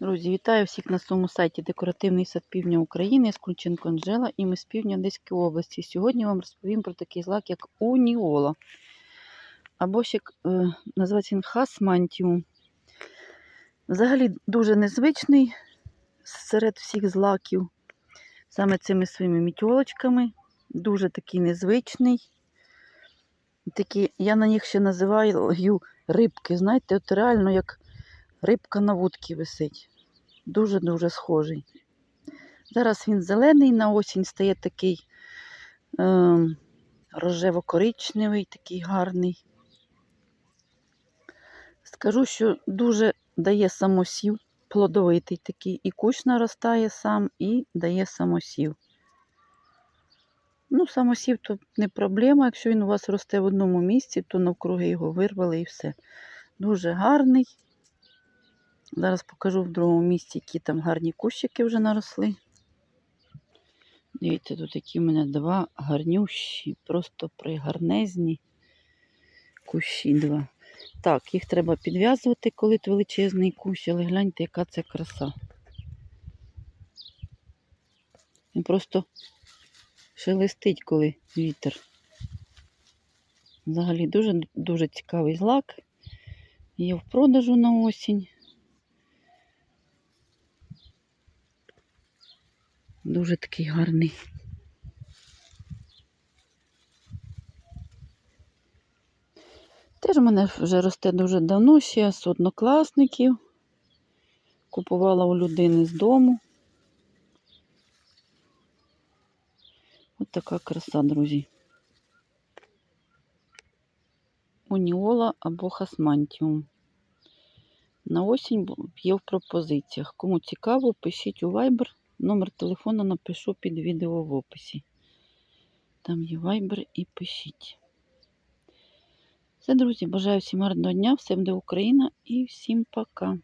Друзі, вітаю всіх на своєму сайті Декоративний сад Півдня України. Я Скульченко Анжела і ми з півдня Одеської області. Сьогодні вам розповім про такий злак, як уніола. Або ще е, називається він хасмантіум. Взагалі дуже незвичний серед всіх злаків. Саме цими своїми мітьолочками. Дуже такий незвичний. Такі, я на них ще називаю рибки. Знаєте, от реально як рибка на вудці висить. Дуже-дуже схожий. Зараз він зелений, на осінь стає такий е, рожево-коричневий, такий гарний. Скажу, що дуже дає самосів, плодовитий такий. І кущ наростає сам, і дає самосів. Ну, самосів то не проблема. Якщо він у вас росте в одному місці, то навкруги його вирвали і все. Дуже гарний. Зараз покажу в другому місці, які там гарні кущики вже наросли. Дивіться, тут які в мене два гарнющі, просто пригарнезні кущі два. Так, їх треба підв'язувати, коли величезний кущ, але гляньте, яка це краса. Він просто шелестить, коли вітер. Взагалі дуже дуже цікавий злак. Є в продажу на осінь. Дуже такий гарний. Теж у мене вже росте дуже давно, ще з однокласників. Купувала у людини з дому. Така краса, друзі. Уніола або хасмантіум. На осінь є в пропозиціях. Кому цікаво, пишіть у Viber. Номер телефону напишу під відео в описі. Там є вайбер і пишіть. Все, друзі, бажаю всім гарного дня, всім де Україна і всім пока.